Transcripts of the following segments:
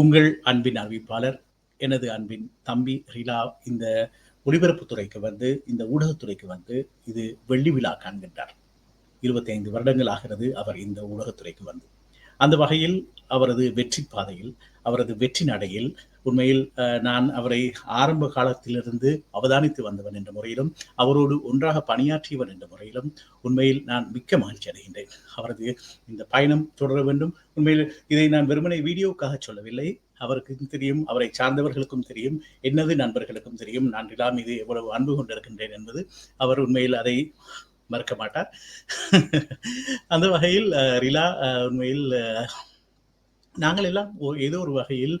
உங்கள் அன்பின் அறிவிப்பாளர் எனது அன்பின் தம்பி ரிலா இந்த ஒளிபரப்புத்துறைக்கு வந்து இந்த ஊடகத்துறைக்கு வந்து இது வெள்ளி விழா காண்கின்றார். இருபத்தைந்து வருடங்கள் ஆகிறது அவர் இந்த ஊடகத்துறைக்கு வந்து. அந்த வகையில் அவரது வெற்றி பாதையில் அவரது வெற்றி நடையில் உண்மையில் நான் அவரை ஆரம்ப காலத்திலிருந்து அவதானித்து வந்தவன் என்ற முறையிலும் அவரோடு ஒன்றாக பணியாற்றியவன் என்ற முறையிலும் உண்மையில் நான் மிக்க மகிழ்ச்சி அடைகின்றேன். அவரது இந்த பயணம் தொடர வேண்டும். உண்மையில் இதை நான் வெறுமனை வீடியோவுக்காக சொல்லவில்லை. அவருக்கும் தெரியும் அவரை சார்ந்தவர்களுக்கும் தெரியும் என்னது நண்பர்களுக்கும் தெரியும். நான் ரிலா மீது எவ்வளவு அன்பு கொண்டிருக்கின்றேன் என்பது அவர் உண்மையில் அதை மறுக்க மாட்டார். அந்த வகையில் ரிலா உண்மையில் நாங்கள் எல்லாம் ஏதோ ஒரு வகையில்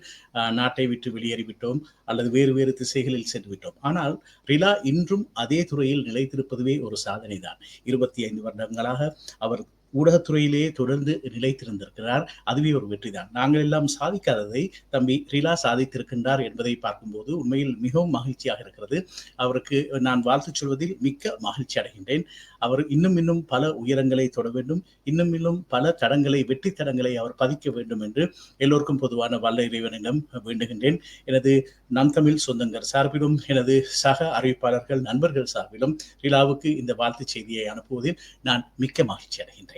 நாட்டை விட்டு வெளியேறிவிட்டோம் அல்லது வேறு வேறு திசைகளில் சென்று விட்டோம் ஆனால் ரிலா இன்றும் அதே துறையில் நிலைத்திருப்பதுவே ஒரு சாதனை தான் இருபத்தி ஐந்து வருடங்களாக அவர் ஊடகத்துறையிலேயே தொடர்ந்து நிலைத்திருந்திருக்கிறார். அதுவே ஒரு வெற்றிதான். நாங்கள் எல்லாம் சாதிக்காததை தம்பி ரிலா சாதித்திருக்கின்றார் என்பதை பார்க்கும்போது உண்மையில் மிகவும் மகிழ்ச்சியாக இருக்கிறது. அவருக்கு நான் வாழ்த்து சொல்வதில் மிக்க மகிழ்ச்சி அடைகின்றேன். அவர் இன்னும் இன்னும் பல உயரங்களை தொட வேண்டும். இன்னும் இன்னும் பல தடங்களை வெற்றி தடங்களை அவர் பதிக்க வேண்டும் என்று எல்லோருக்கும் பொதுவான வல்ல இறைவனிடம் வேண்டுகின்றேன். எனது நம் தமிழ் சொந்தங்கள் சார்பிலும் எனது சக அறிவிப்பாளர்கள் நண்பர்கள் சார்பிலும் ரிலாவுக்கு இந்த வாழ்த்து செய்தியை அனுப்புவதில் நான் மிக்க மகிழ்ச்சி அடைகின்றேன்.